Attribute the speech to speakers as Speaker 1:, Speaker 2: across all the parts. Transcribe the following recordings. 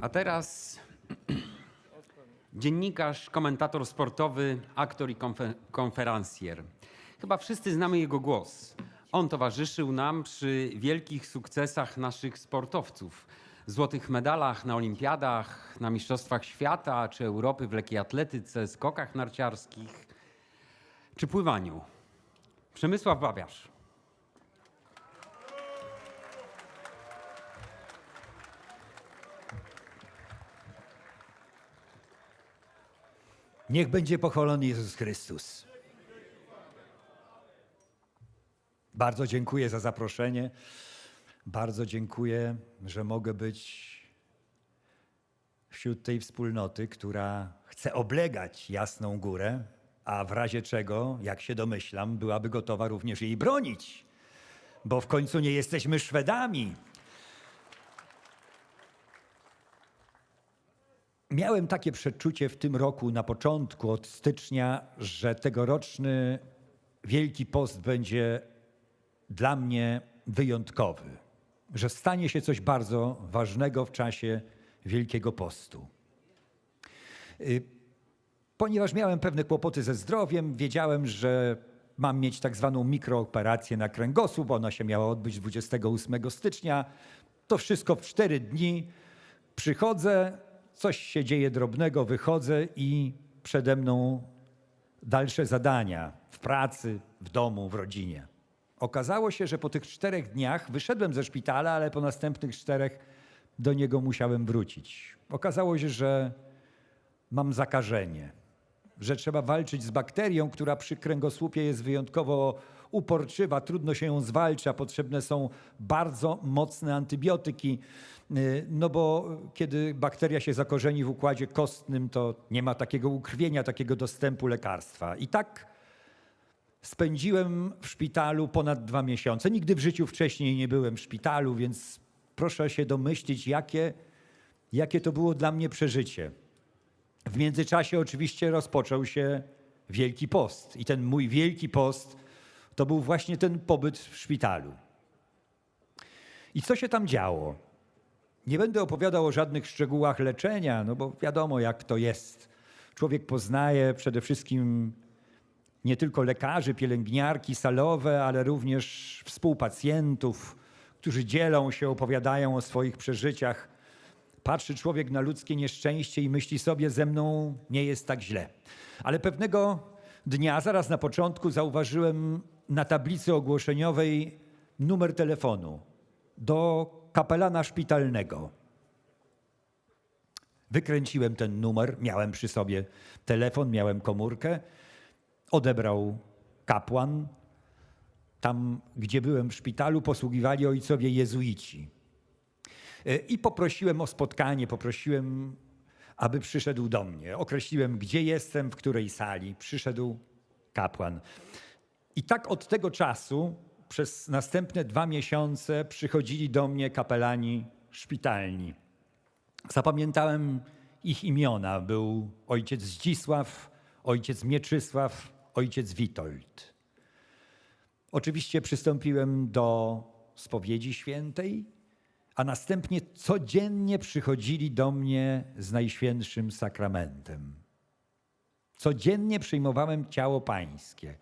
Speaker 1: A teraz dziennikarz, komentator sportowy, aktor i konfe- konferencjer. Chyba wszyscy znamy jego głos. On towarzyszył nam przy wielkich sukcesach naszych sportowców. Złotych medalach na olimpiadach, na mistrzostwach świata czy Europy w lekkiej atletyce, skokach narciarskich czy pływaniu. Przemysław Babiarz.
Speaker 2: Niech będzie pochwalony Jezus Chrystus. Bardzo dziękuję za zaproszenie. Bardzo dziękuję, że mogę być wśród tej wspólnoty, która chce oblegać Jasną Górę, a w razie czego, jak się domyślam, byłaby gotowa również jej bronić, bo w końcu nie jesteśmy Szwedami. Miałem takie przeczucie w tym roku, na początku, od stycznia, że tegoroczny Wielki Post będzie dla mnie wyjątkowy, że stanie się coś bardzo ważnego w czasie Wielkiego Postu. Y, Ponieważ miałem pewne kłopoty ze zdrowiem, wiedziałem, że mam mieć tak zwaną mikrooperację na kręgosłup. Ona się miała odbyć 28 stycznia. To wszystko w cztery dni. Przychodzę, coś się dzieje drobnego, wychodzę i przede mną dalsze zadania w pracy, w domu, w rodzinie. Okazało się, że po tych czterech dniach wyszedłem ze szpitala, ale po następnych czterech do niego musiałem wrócić. Okazało się, że mam zakażenie, że trzeba walczyć z bakterią, która przy kręgosłupie jest wyjątkowo uporczywa, trudno się ją zwalcza, potrzebne są bardzo mocne antybiotyki, y, no bo kiedy bakteria się zakorzeni w układzie kostnym, to nie ma takiego ukrwienia, takiego dostępu lekarstwa. I tak spędziłem w szpitalu ponad dwa miesiące. Nigdy w życiu wcześniej nie byłem w szpitalu, więc proszę się domyślić, jakie, jakie to było dla mnie przeżycie. W międzyczasie oczywiście rozpoczął się Wielki Post. I ten mój Wielki Post to był właśnie ten pobyt w szpitalu. I co się tam działo? Nie będę opowiadał o żadnych szczegółach leczenia, no bo wiadomo jak to jest. Człowiek poznaje przede wszystkim nie tylko lekarzy, pielęgniarki salowe, ale również współpacjentów, którzy dzielą się, opowiadają o swoich przeżyciach. Patrzy człowiek na ludzkie nieszczęście i myśli sobie, ze mną nie jest tak źle. Ale pewnego dnia, zaraz na początku, zauważyłem na tablicy ogłoszeniowej numer telefonu do kapelana szpitalnego. Wykręciłem ten numer, miałem przy sobie telefon, miałem komórkę. Odebrał kapłan. Tam, gdzie byłem w szpitalu, posługiwali ojcowie jezuici. E, I poprosiłem o spotkanie, poprosiłem, aby przyszedł do mnie. Określiłem, gdzie jestem, w której sali. Przyszedł kapłan. I tak od tego czasu przez następne dwa miesiące przychodzili do mnie kapelani szpitalni. Zapamiętałem ich imiona. Był ojciec Zdzisław, ojciec Mieczysław, ojciec Witold. Oczywiście przystąpiłem do spowiedzi świętej, a następnie codziennie przychodzili do mnie z Najświętszym Sakramentem. Codziennie przyjmowałem ciało Pańskie.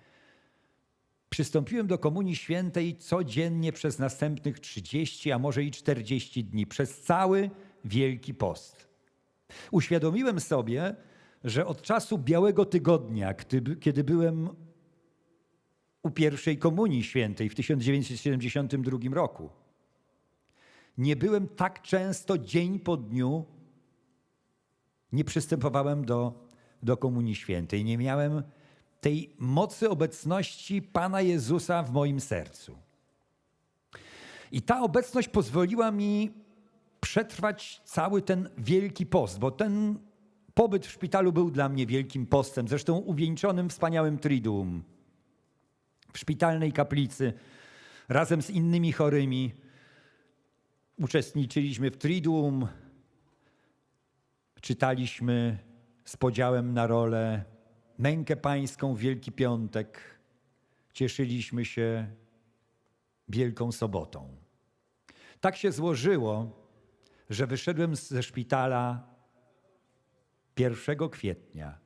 Speaker 2: Przystąpiłem do Komunii Świętej codziennie przez następnych 30, a może i 40 dni, przez cały Wielki Post. Uświadomiłem sobie, że od czasu Białego Tygodnia, kiedy, byłem u pierwszej Komunii Świętej w 1972 roku, nie byłem tak często dzień po dniu, nie przystępowałem do, do Komunii Świętej. Nie miałem tej mocy obecności Pana Jezusa w moim sercu. I ta obecność pozwoliła mi przetrwać cały ten wielki post, bo ten pobyt w szpitalu był dla mnie wielkim postem, zresztą uwieńczonym wspaniałym triduum. W szpitalnej kaplicy razem z innymi chorymi uczestniczyliśmy w triduum, czytaliśmy z podziałem na rolę mękę pańską Wielki Piątek, cieszyliśmy się Wielką Sobotą. Tak się złożyło, że wyszedłem ze szpitala 1 kwietnia,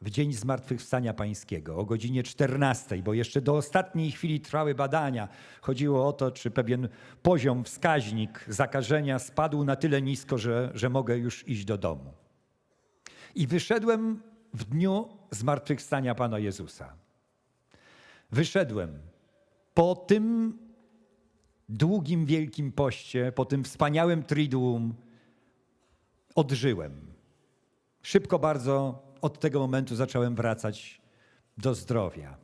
Speaker 2: w dzień Zmartwychwstania Pańskiego, o godzinie 14, bo jeszcze do ostatniej chwili trwały badania. Chodziło o to, czy pewien poziom, wskaźnik zakażenia spadł na tyle nisko, że, że mogę już iść do domu. I wyszedłem w dniu Zmartwychwstania Pana Jezusa. Wyszedłem po tym długim, wielkim poście, po tym wspaniałym triduum, odżyłem. Szybko bardzo od tego momentu zacząłem wracać do zdrowia.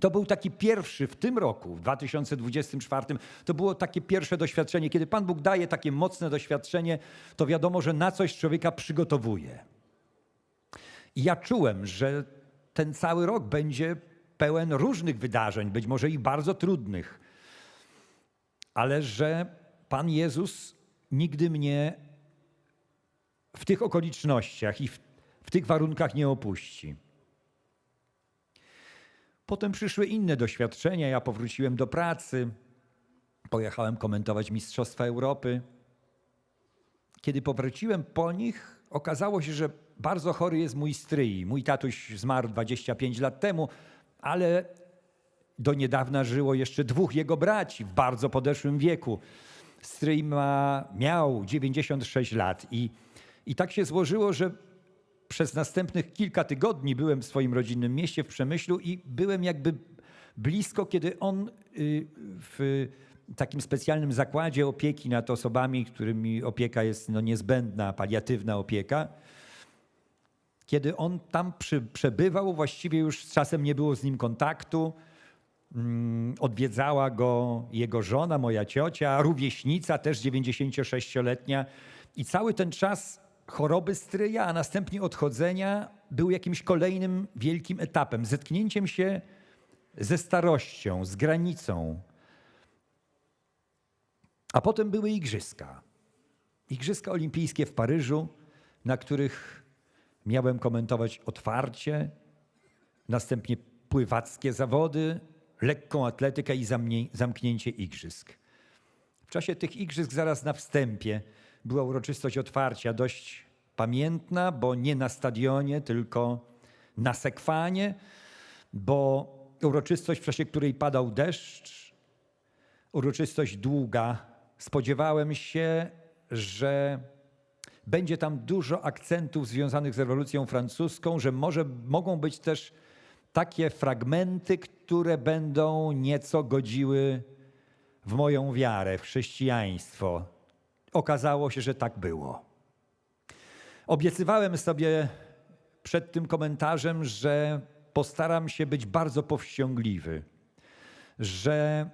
Speaker 2: To był taki pierwszy w tym roku, w 2024, to było takie pierwsze doświadczenie. Kiedy Pan Bóg daje takie mocne doświadczenie, to wiadomo, że na coś człowieka przygotowuje. I ja czułem, że ten cały rok będzie pełen różnych wydarzeń, być może i bardzo trudnych, ale że Pan Jezus nigdy mnie w tych okolicznościach i w, w tych warunkach nie opuści. Potem przyszły inne doświadczenia. Ja powróciłem do pracy, pojechałem komentować Mistrzostwa Europy. Kiedy powróciłem po nich, okazało się, że bardzo chory jest mój stryj. Mój tatuś zmarł 25 lat temu, ale do niedawna żyło jeszcze dwóch jego braci w bardzo podeszłym wieku. Stryj ma, miał 96 lat i, i tak się złożyło, że przez następnych kilka tygodni byłem w swoim rodzinnym mieście w Przemyślu i byłem jakby blisko, kiedy on y, w takim specjalnym zakładzie opieki nad osobami, którymi opieka jest no, niezbędna, paliatywna opieka, kiedy on tam przy, przebywał, właściwie już z czasem nie było z nim kontaktu. Mm, Odwiedzała go jego żona, moja ciocia, rówieśnica, też 96-letnia. I cały ten czas choroby stryja, a następnie odchodzenia był jakimś kolejnym wielkim etapem, zetknięciem się ze starością, z granicą. A potem były igrzyska. Igrzyska olimpijskie w Paryżu, na których miałem komentować otwarcie, następnie pływackie zawody, lekką atletykę i zamknięcie igrzysk. W czasie tych igrzysk zaraz na wstępie była uroczystość otwarcia, dość pamiętna, bo nie na stadionie, tylko na sekwanie, bo uroczystość, w czasie której padał deszcz, uroczystość długa. Spodziewałem się, że będzie tam dużo akcentów związanych z rewolucją francuską, że może mogą być też takie fragmenty, które będą nieco godziły w moją wiarę, w chrześcijaństwo. Okazało się, że tak było. Obiecywałem sobie przed tym komentarzem, że postaram się być bardzo powściągliwy, że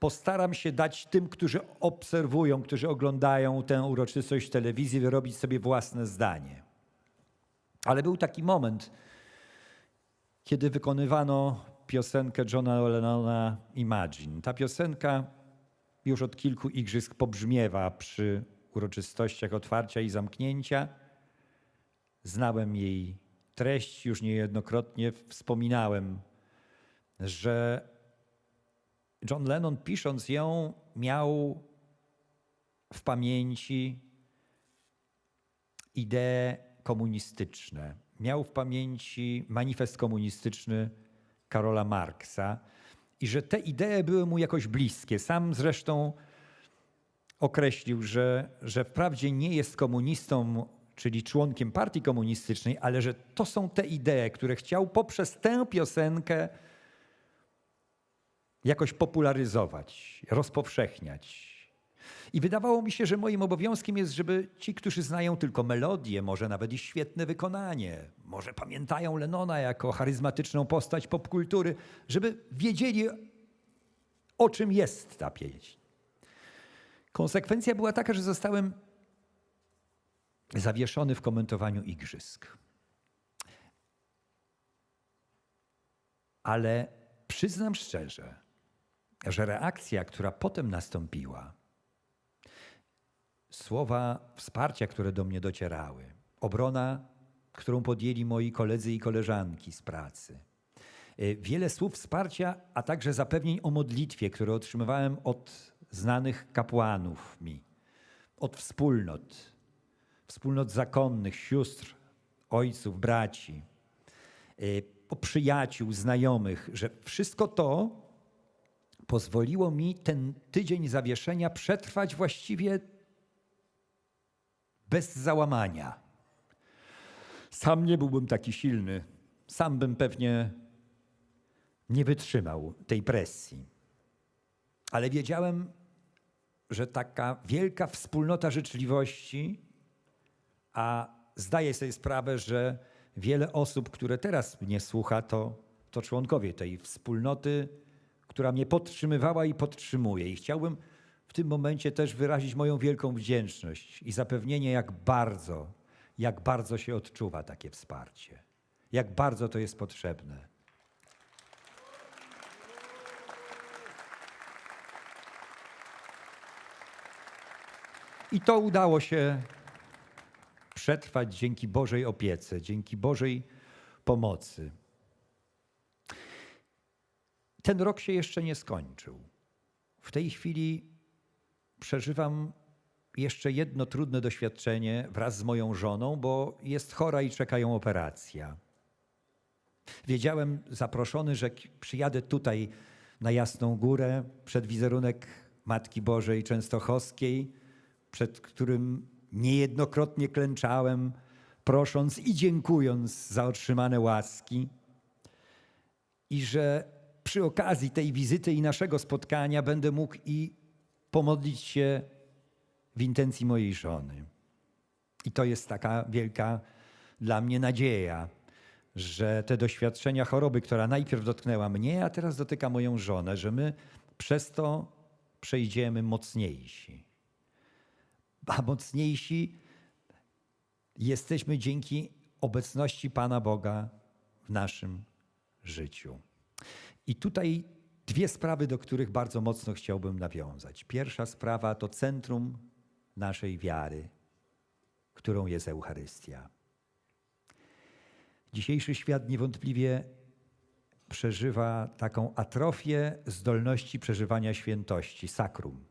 Speaker 2: postaram się dać tym, którzy obserwują, którzy oglądają tę uroczystość w telewizji, wyrobić sobie własne zdanie. Ale był taki moment, kiedy wykonywano piosenkę Johna Lennona Imagine. Ta piosenka już od kilku igrzysk pobrzmiewa przy uroczystościach otwarcia i zamknięcia. Znałem jej treść, już niejednokrotnie wspominałem, że John Lennon pisząc ją miał w pamięci idee komunistyczne. Miał w pamięci manifest komunistyczny Karola Marksa i że te idee były mu jakoś bliskie. Sam zresztą określił, że, że wprawdzie nie jest komunistą, czyli członkiem partii komunistycznej, ale że to są te idee, które chciał poprzez tę piosenkę jakoś popularyzować, rozpowszechniać. I wydawało mi się, że moim obowiązkiem jest, żeby ci, którzy znają tylko melodię, może nawet i świetne wykonanie, może pamiętają Lenona jako charyzmatyczną postać popkultury, żeby wiedzieli, o czym jest ta pieśń. Konsekwencja była taka, że zostałem zawieszony w komentowaniu igrzysk. Ale przyznam szczerze, że reakcja, która potem nastąpiła, słowa wsparcia, które do mnie docierały, obrona, którą podjęli moi koledzy i koleżanki z pracy, y, wiele słów wsparcia, a także zapewnień o modlitwie, które otrzymywałem od znanych kapłanów mi, od wspólnot, wspólnot zakonnych, sióstr, ojców, braci, y, o przyjaciół, znajomych, że wszystko to pozwoliło mi ten tydzień zawieszenia przetrwać właściwie bez załamania. Sam nie byłbym taki silny, sam bym pewnie nie wytrzymał tej presji. Ale wiedziałem, że taka wielka wspólnota życzliwości, a zdaję sobie sprawę, że wiele osób, które teraz mnie słucha, to, to członkowie tej wspólnoty, która mnie podtrzymywała i podtrzymuje. I chciałbym w tym momencie też wyrazić moją wielką wdzięczność i zapewnienie, jak bardzo, jak bardzo się odczuwa takie wsparcie, jak bardzo to jest potrzebne. I to udało się przetrwać dzięki Bożej opiece, dzięki Bożej pomocy. Ten rok się jeszcze nie skończył. W tej chwili przeżywam jeszcze jedno trudne doświadczenie wraz z moją żoną, bo jest chora i czeka ją operacja. Wiedziałem zaproszony, że przyjadę tutaj na Jasną Górę przed wizerunek Matki Bożej Częstochowskiej, przed którym niejednokrotnie klęczałem, prosząc i dziękując za otrzymane łaski. I że przy okazji tej wizyty i naszego spotkania będę mógł i pomodlić się w intencji mojej żony. I to jest taka wielka dla mnie nadzieja, że te doświadczenia choroby, która najpierw dotknęła mnie, a teraz dotyka moją żonę, że my przez to przejdziemy mocniejsi. A mocniejsi jesteśmy dzięki obecności Pana Boga w naszym życiu. I tutaj dwie sprawy, do których bardzo mocno chciałbym nawiązać. Pierwsza sprawa to centrum naszej wiary, którą jest Eucharystia. Dzisiejszy świat niewątpliwie przeżywa taką atrofię zdolności przeżywania świętości, sakrum.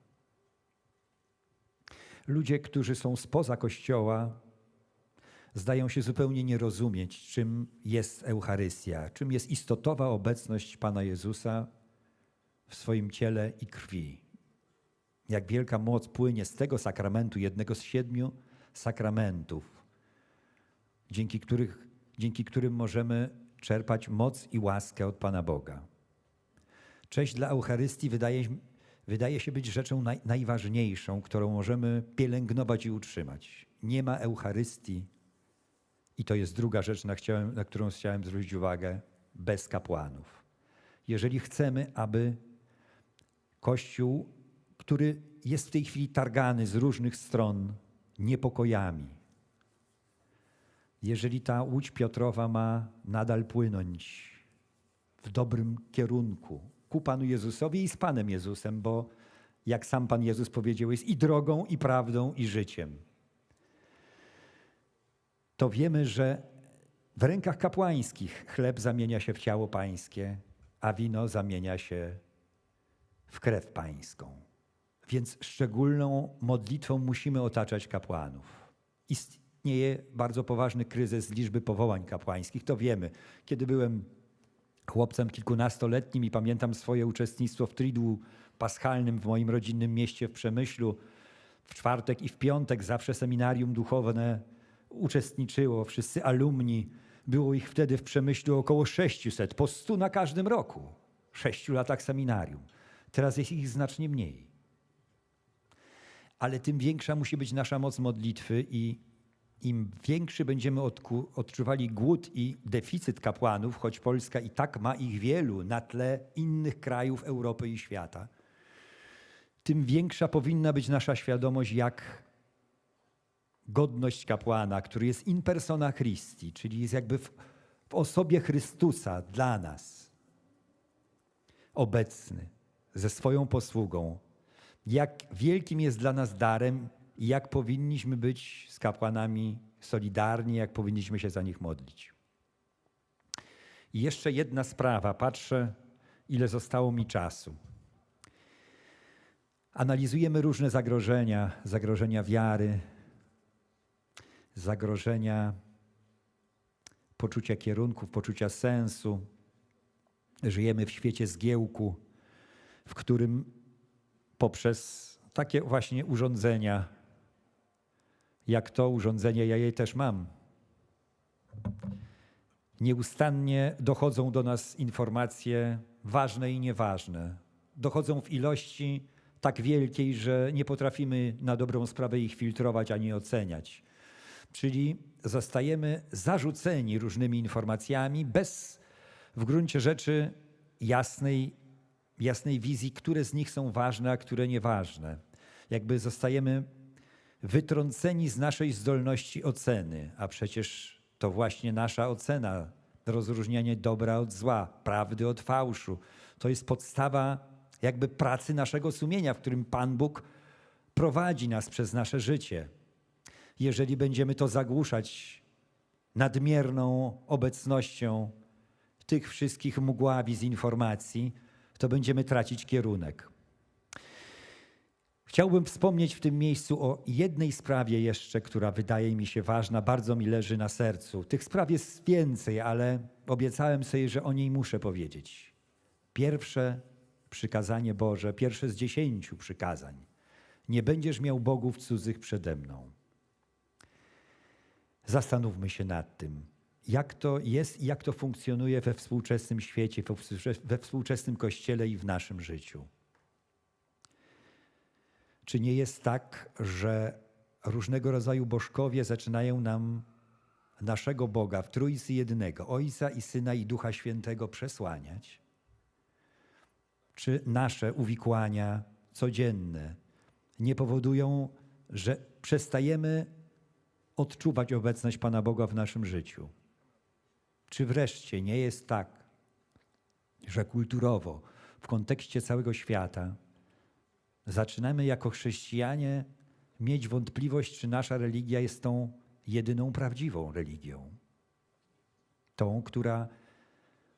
Speaker 2: Ludzie, którzy są spoza Kościoła, zdają się zupełnie nie rozumieć, czym jest Eucharystia, czym jest istotowa obecność Pana Jezusa w swoim ciele i krwi. Jak wielka moc płynie z tego sakramentu, jednego z siedmiu sakramentów, dzięki, których, dzięki którym możemy czerpać moc i łaskę od Pana Boga. Cześć dla Eucharystii wydaje, wydaje się być rzeczą naj, najważniejszą, którą możemy pielęgnować i utrzymać. Nie ma Eucharystii, i to jest druga rzecz, na, chciałem, na którą chciałem zwrócić uwagę, bez kapłanów. Jeżeli chcemy, aby Kościół, który jest w tej chwili targany z różnych stron niepokojami, jeżeli ta łódź Piotrowa ma nadal płynąć w dobrym kierunku ku Panu Jezusowi i z Panem Jezusem, bo jak sam Pan Jezus powiedział, jest i drogą, i prawdą, i życiem. To wiemy, że w rękach kapłańskich chleb zamienia się w ciało pańskie, a wino zamienia się w krew pańską. Więc szczególną modlitwą musimy otaczać kapłanów. Istnieje bardzo poważny kryzys liczby powołań kapłańskich, to wiemy. Kiedy byłem chłopcem kilkunastoletnim i pamiętam swoje uczestnictwo w tridłu paschalnym w moim rodzinnym mieście w Przemyślu, w czwartek i w piątek zawsze seminarium duchowne uczestniczyło, wszyscy alumni. Było ich wtedy w Przemyślu około 600, po 100 na każdym roku, sześciu latach seminarium. Teraz jest ich znacznie mniej. Ale tym większa musi być nasza moc modlitwy i im większy będziemy odczuwali głód i deficyt kapłanów, choć Polska i tak ma ich wielu na tle innych krajów Europy i świata, tym większa powinna być nasza świadomość, jak godność kapłana, który jest in persona Christi, czyli jest jakby w, w osobie Chrystusa dla nas obecny ze swoją posługą, jak wielkim jest dla nas darem i jak powinniśmy być z kapłanami solidarni, jak powinniśmy się za nich modlić. I jeszcze jedna sprawa, patrzę, ile zostało mi czasu. Analizujemy różne zagrożenia, zagrożenia wiary, zagrożenia poczucia kierunków, poczucia sensu. Żyjemy w świecie zgiełku, w którym poprzez takie właśnie urządzenia, jak to urządzenie, ja je też mam, nieustannie dochodzą do nas informacje ważne i nieważne. Dochodzą w ilości tak wielkiej, że nie potrafimy na dobrą sprawę ich filtrować ani oceniać. Czyli zostajemy zarzuceni różnymi informacjami bez w gruncie rzeczy jasnej, jasnej wizji, które z nich są ważne, a które nieważne. Jakby zostajemy wytrąceni z naszej zdolności oceny, a przecież to właśnie nasza ocena, rozróżnianie dobra od zła, prawdy od fałszu, to jest podstawa jakby pracy naszego sumienia, w którym Pan Bóg prowadzi nas przez nasze życie. Jeżeli będziemy to zagłuszać nadmierną obecnością tych wszystkich mgławic informacji, to będziemy tracić kierunek. Chciałbym wspomnieć w tym miejscu o jednej sprawie jeszcze, która wydaje mi się ważna, bardzo mi leży na sercu. Tych spraw jest więcej, ale obiecałem sobie, że o niej muszę powiedzieć. Pierwsze przykazanie Boże, pierwsze z dziesięciu przykazań. Nie będziesz miał bogów cudzych przede mną. Zastanówmy się nad tym, jak to jest i jak to funkcjonuje we współczesnym świecie, we współczesnym kościele i w naszym życiu. Czy nie jest tak, że różnego rodzaju bożkowie zaczynają nam naszego Boga w Trójcy Jednego, Ojca i Syna i Ducha Świętego przesłaniać? Czy nasze uwikłania codzienne nie powodują, że przestajemy odczuwać obecność Pana Boga w naszym życiu? Czy wreszcie nie jest tak, że kulturowo, w kontekście całego świata, zaczynamy jako chrześcijanie mieć wątpliwość, czy nasza religia jest tą jedyną prawdziwą religią. Tą, która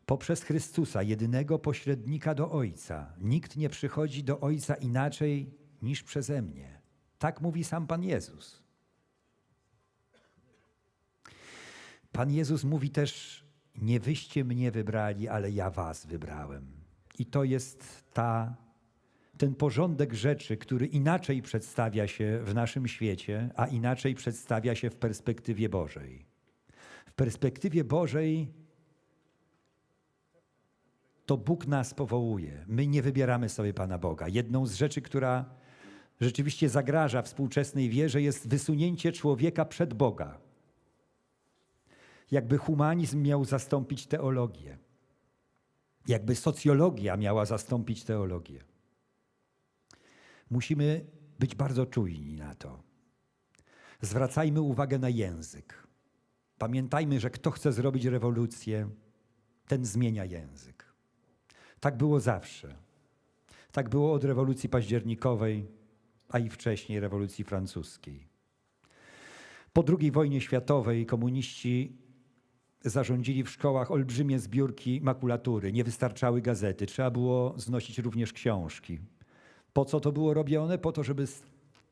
Speaker 2: poprzez Chrystusa, jedynego pośrednika do Ojca, nikt nie przychodzi do Ojca inaczej niż przeze mnie. Tak mówi sam Pan Jezus. Pan Jezus mówi też: Nie wyście mnie wybrali, ale ja was wybrałem. I to jest ta ten porządek rzeczy, który inaczej przedstawia się w naszym świecie, a inaczej przedstawia się w perspektywie Bożej. W perspektywie Bożej to Bóg nas powołuje. My nie wybieramy sobie Pana Boga. Jedną z rzeczy, która rzeczywiście zagraża współczesnej wierze, jest wysunięcie człowieka przed Boga. Jakby humanizm miał zastąpić teologię. Jakby socjologia miała zastąpić teologię. Musimy być bardzo czujni na to. Zwracajmy uwagę na język. Pamiętajmy, że kto chce zrobić rewolucję, ten zmienia język. Tak było zawsze. Tak było od rewolucji październikowej, a i wcześniej rewolucji francuskiej. Po II wojnie światowej komuniści zarządzili w szkołach olbrzymie zbiórki makulatury. Nie wystarczały gazety, trzeba było znosić również książki. Po co to było robione? Po to, żeby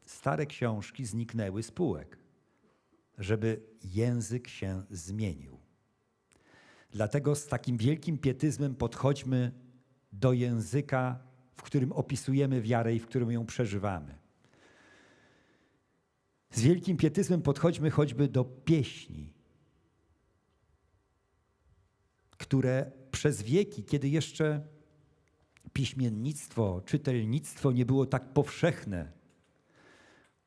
Speaker 2: stare książki zniknęły z półek, żeby język się zmienił. Dlatego z takim wielkim pietyzmem podchodźmy do języka, w którym opisujemy wiarę i w którym ją przeżywamy. Z wielkim pietyzmem podchodźmy choćby do pieśni, które przez wieki, kiedy jeszcze piśmiennictwo, czytelnictwo nie było tak powszechne,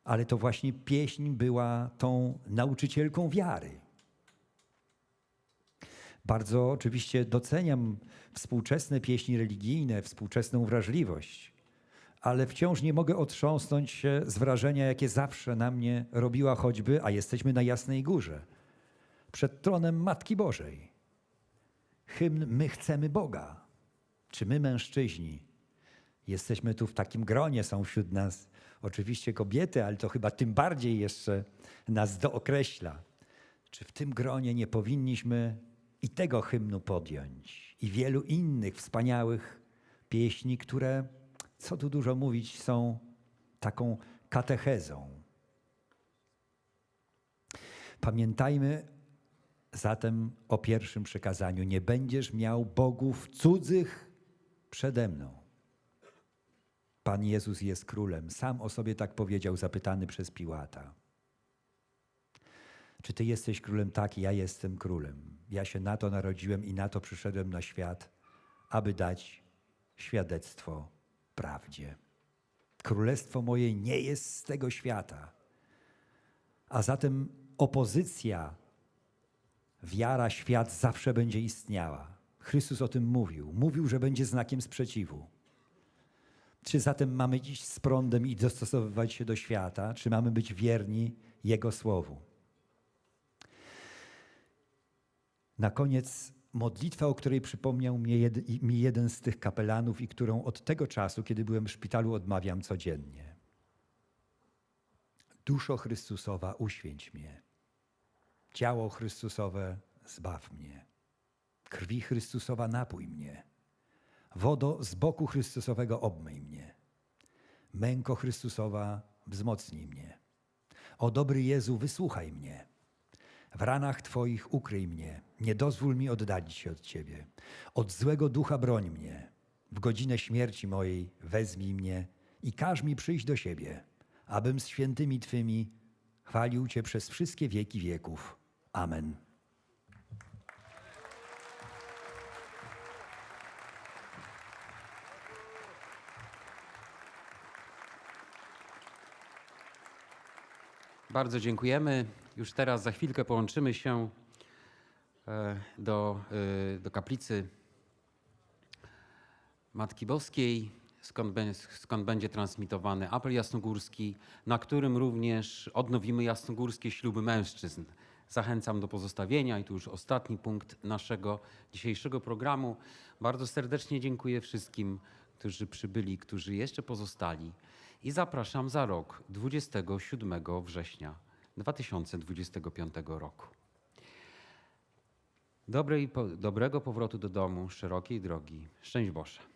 Speaker 2: ale to właśnie pieśń była tą nauczycielką wiary. Bardzo oczywiście doceniam współczesne pieśni religijne, współczesną wrażliwość, ale wciąż nie mogę otrząsnąć się z wrażenia, jakie zawsze na mnie robiła choćby, a jesteśmy na Jasnej Górze, przed tronem Matki Bożej. Hymn My chcemy Boga. Czy my, mężczyźni, jesteśmy tu w takim gronie, są wśród nas oczywiście kobiety, ale to chyba tym bardziej jeszcze nas dookreśla. Czy w tym gronie nie powinniśmy i tego hymnu podjąć, i wielu innych wspaniałych pieśni, które co tu dużo mówić, są taką katechezą. Pamiętajmy zatem o pierwszym przekazaniu: Nie będziesz miał bogów cudzych przede mną. Pan Jezus jest królem. Sam o sobie tak powiedział, zapytany przez Piłata. Czy ty jesteś królem? Tak, ja jestem królem. Ja się na to narodziłem i na to przyszedłem na świat, aby dać świadectwo prawdzie. Królestwo moje nie jest z tego świata. A zatem opozycja, wiara, świat zawsze będzie istniała. Chrystus o tym mówił. Mówił, że będzie znakiem sprzeciwu. Czy zatem mamy iść z prądem i dostosowywać się do świata, czy mamy być wierni Jego słowu? Na koniec modlitwa, o której przypomniał mi jeden, z tych kapelanów i którą od tego czasu, kiedy byłem w szpitalu, odmawiam codziennie. Duszo Chrystusowa, uświęć mnie. Ciało Chrystusowe, zbaw mnie. Krwi Chrystusowa, napój mnie. Wodo z boku Chrystusowego, obmyj mnie. Męko Chrystusowa, wzmocnij mnie. O dobry Jezu, wysłuchaj mnie. W ranach Twoich ukryj mnie, nie dozwól mi oddalić się od Ciebie. Od złego ducha broń mnie. W godzinę śmierci mojej wezmij mnie i każ mi przyjść do siebie, abym z świętymi Twymi chwalił Cię przez wszystkie wieki wieków. Amen.
Speaker 1: Bardzo dziękujemy. Już teraz za chwilkę połączymy się e, do, e, do kaplicy Matki Boskiej, skąd, skąd będzie transmitowany apel jasnogórski, na którym również odnowimy jasnogórskie śluby mężczyzn. Zachęcam do pozostawienia i tu już ostatni punkt naszego dzisiejszego programu. Bardzo serdecznie dziękuję wszystkim, którzy przybyli, którzy jeszcze pozostali i zapraszam za rok 27 września 2025 roku. Dobrej, dobrego powrotu do domu, szerokiej drogi. Szczęść Boże.